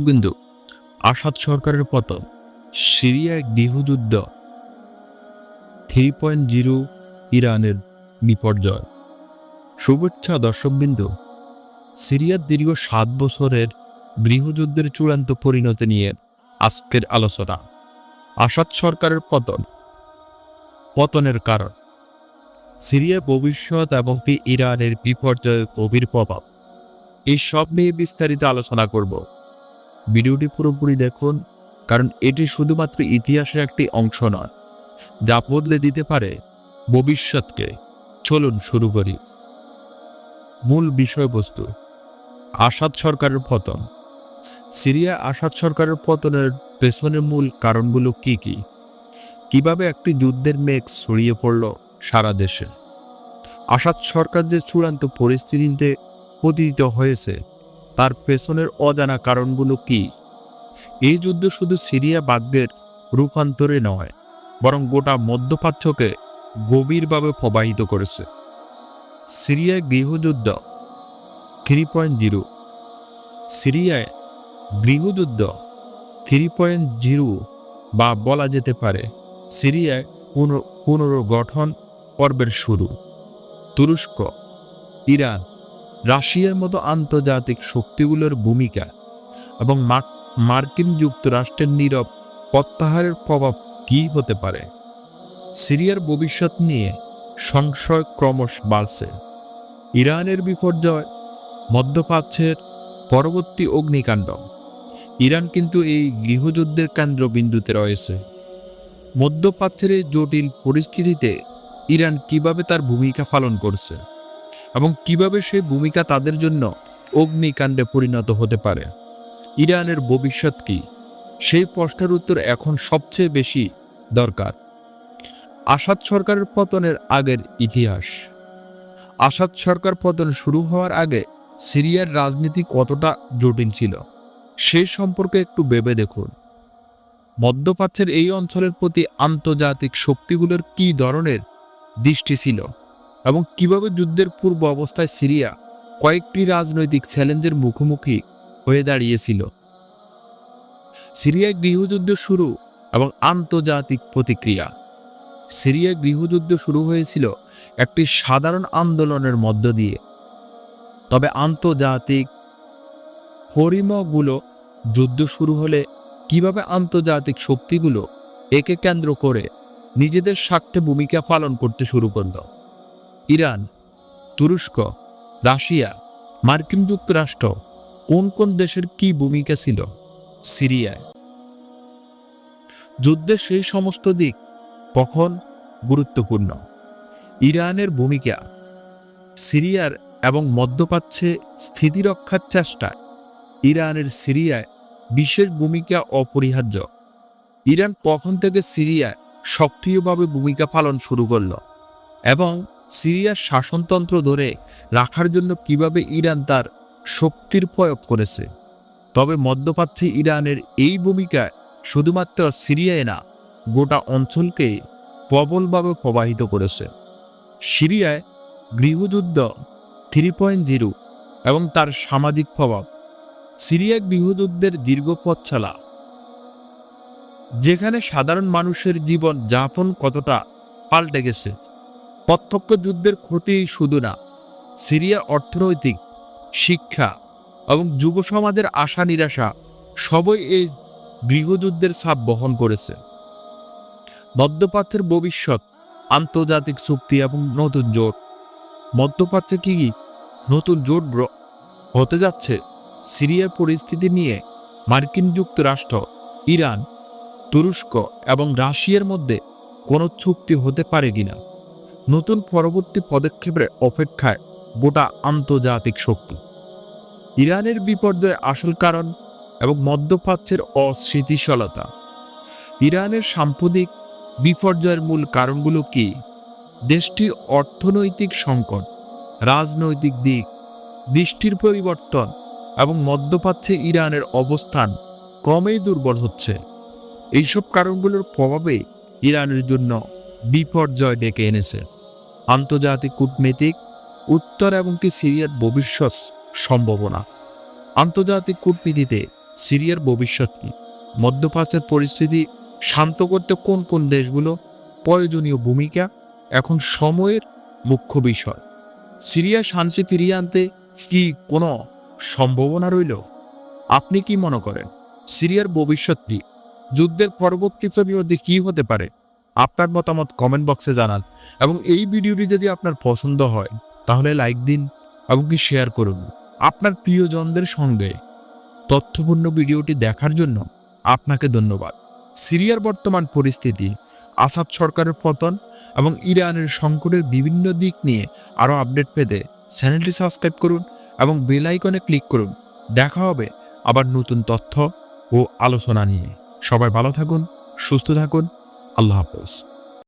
বিন্দু। আসাদ সরকারের পতন। সিরিয়ায় গৃহযুদ্ধ। থ্রি পয়েন্ট জিরো ইরানের বিপর্যয়। শুভেচ্ছা দর্শকবিন্দু সিরিয়ার দীর্ঘ সাত বছরের গৃহযুদ্ধের চূড়ান্ত পরিণতি নিয়ে আজকের আলোচনা। আসাদ সরকারের পতন। পতনের কারণ। সিরিয়ার ভবিষ্যৎ এবং ইরানের বিপর্যয়ের গভীর প্রভাব। এই সব নিয়ে বিস্তারিত আলোচনা করব। ভিডিওটি পুরোপুরি দেখুন, কারণ এটি শুধুমাত্র ইতিহাসের একটি অংশ নয়, যা বদলে দিতে পারে ভবিষ্যৎকে। চলুন শুরু করি। মূল বিষয়বস্তু, আসাদ সরকারের পতন। সিরিয়া আসাদ সরকারের পতনের পেছনের মূল কারণগুলো কি কি? কীভাবে একটি যুদ্ধের মেঘ ছড়িয়ে পড়ল সারা দেশে? আসাদ সরকার যে চূড়ান্ত পরিস্থিতিতে পতিত হয়েছে তার পেছনের অজানা কারণগুলো কি? এই যুদ্ধ শুধু সিরিয়া বাগ্যের রূপান্তরে নয়, বরং গোটা মধ্যপ্রাচ্যকে গভীরভাবে প্রবাহিত করেছে। সিরিয়ায় গৃহযুদ্ধ থ্রি পয়েন্ট জিরো, সিরিয়ায় গৃহযুদ্ধ থ্রি পয়েন্ট জিরো বা বলা যেতে পারে সিরিয়ায় পুনঃ- পুনর্গঠন পর্বের শুরু। তুরস্ক, ইরান রাশিয়ার মতো আন্তর্জাতিক শক্তিগুলোর ভূমিকা এবং মার্কিন যুক্তরাষ্ট্রের নীরব প্রত্যাহারের প্রভাব কী হতে পারে? সিরিয়ার ভবিষ্যৎ নিয়ে সংশয় ক্রমশ বাড়ছে। ইরানের বিপর্যয়, মধ্যপ্রাচ্যের পরবর্তী অগ্নিকাণ্ড। ইরান কিন্তু এই গৃহযুদ্ধের কেন্দ্রবিন্দুতে রয়েছে। মধ্যপ্রাচ্যের এই জটিল পরিস্থিতিতে ইরান কীভাবে তার ভূমিকা পালন করছে? এবং কীভাবে সেই ভূমিকা তাদের জন্য অগ্নিকাণ্ডে পরিণত হতে পারে? ইরানের ভবিষ্যৎ কি? সেই প্রশ্নের উত্তর এখন সবচেয়ে বেশি দরকার। আসাদ সরকারের পতনের আগের ইতিহাস। আসাদ সরকার পতন শুরু হওয়ার আগে সিরিয়ার রাজনীতি কতটা জটিল ছিল, সে সম্পর্কে একটু ভেবে দেখুন। মধ্যপ্রাচ্যের এই অঞ্চলের প্রতি আন্তর্জাতিক শক্তিগুলোর কী ধরনের দৃষ্টি ছিল? এবং কীভাবে যুদ্ধের পূর্ব অবস্থায় সিরিয়া কয়েকটি রাজনৈতিক চ্যালেঞ্জের মুখোমুখি হয়ে দাঁড়িয়েছিল। সিরিয়ায় গৃহযুদ্ধ শুরু এবং আন্তর্জাতিক প্রতিক্রিয়া। সিরিয়ায় গৃহযুদ্ধ শুরু হয়েছিল একটি সাধারণ আন্দোলনের মধ্য দিয়ে। তবে আন্তর্জাতিক হরিমগুলো যুদ্ধ শুরু হলে কীভাবে আন্তর্জাতিক শক্তিগুলো একে কেন্দ্র করে নিজেদের স্বার্থে ভূমিকা পালন করতে শুরু করল। ইরান, তুরস্ক, রাশিয়া, মার্কিন যুক্তরাষ্ট্র কোন কোন দেশের কি ভূমিকা ছিল? সিরিয়ায়। যুদ্ধের সেই সমস্ত দিক কখন গুরুত্বপূর্ণ? ইরানের ভূমিকা সিরিয়ার এবং মধ্যপ্রাচ্যে স্থিতিরক্ষার চেষ্টা ইরানের সিরিয়ায় বিশেষ ভূমিকা অপরিহার্য। ইরান কখন থেকে সিরিয়ায় সক্রিয়ভাবে ভূমিকা পালন শুরু করল এবং সিরিয়ার শাসনতন্ত্র ধরে রাখার জন্য কীভাবে ইরান তার শক্তির প্রয়োগ করেছে। তবে মধ্যপ্রাচ্যে ইরানের এই ভূমিকা শুধুমাত্র সিরিয়ায় না, গোটা অঞ্চলকে প্রবলভাবে প্রবাহিত করেছে। সিরিয়ায় গৃহযুদ্ধ থ্রি পয়েন্ট জিরো এবং তার সামাজিক প্রভাব। সিরিয়া গৃহযুদ্ধের দীর্ঘ পথ যেখানে সাধারণ মানুষের জীবন যাপন কতটা পাল্টে গেছে প্রত্যক্ষ যুদ্ধের ক্ষতি শুধু না, সিরিয়ার অর্থনৈতিক, শিক্ষা এবং যুব সমাজের আশা নিরাশা সবই এই গৃহযুদ্ধের ছাপ বহন করেছে। মধ্যপ্রাচ্যের ভবিষ্যৎ, আন্তর্জাতিক চুক্তি এবং নতুন জোট। মধ্যপ্রাচ্যে কি কি নতুন জোট হতে যাচ্ছে? সিরিয়ার পরিস্থিতি নিয়ে মার্কিন যুক্তরাষ্ট্র, ইরান, তুরস্ক এবং রাশিয়ার মধ্যে কোনো চুক্তি হতে পারে কিনা? নতুন পরবর্তী পদক্ষেপের অপেক্ষায় গোটা আন্তর্জাতিক শক্তি। ইরানের বিপর্যয় আসল কারণ এবং মধ্যপ্রাচ্যের অস্থিতিশীলতা। ইরানের সাম্প্রতিক বিপর্যয়ের মূল কারণগুলো কি? দেশটির অর্থনৈতিক সংকট, রাজনৈতিক দিক, দৃষ্টির পরিবর্তন এবং মধ্যপ্রাচ্যে ইরানের অবস্থান ক্রমেই দুর্বল হচ্ছে। এইসব কারণগুলোর প্রভাবে ইরানের জন্য বিপর্যয় ডেকে এনেছে। আন্তর্জাতিক কূটনীতিক, উত্তর এবং কি সিরিয়ার ভবিষ্যৎ সম্ভাবনা। আন্তর্জাতিক কূটনীতিতে সিরিয়ার ভবিষ্যৎ মধ্যপ্রাচ্যের পরিস্থিতি শান্ত করতে কোন কোন দেশগুলো প্রয়োজনীয় ভূমিকা? এখন সময়ের মুখ্য বিষয়। সিরিয়া শান্তি ফিরিয়ে আনতে কি কোনো সম্ভাবনা রইল? আপনি কি মনে করেন? সিরিয়ার ভবিষ্যৎ কি? যুদ্ধের পরবর্তী পরিণতি কি হতে পারে? আপনার মতামত কমেন্ট বক্সে জানান এবং এই ভিডিওটি যদি আপনার পছন্দ হয়, তাহলে লাইক দিন এবং কি শেয়ার করুন। আপনার প্রিয়জনদের সঙ্গে তথ্যপূর্ণ ভিডিওটি দেখার জন্য আপনাকে ধন্যবাদ। সিরিয়ার বর্তমান পরিস্থিতি, আসাদ সরকারের পতন এবং ইরানের সংকটের বিভিন্ন দিক নিয়ে আরও আপডেট পেতে চ্যানেলটি সাবস্ক্রাইব করুন এবং বেল আইকনে ক্লিক করুন। দেখা হবে আবার নতুন তথ্য ও আলোচনা নিয়ে। সবাই ভালো থাকুন, সুস্থ থাকুন। আল্লাহ হাফেজ।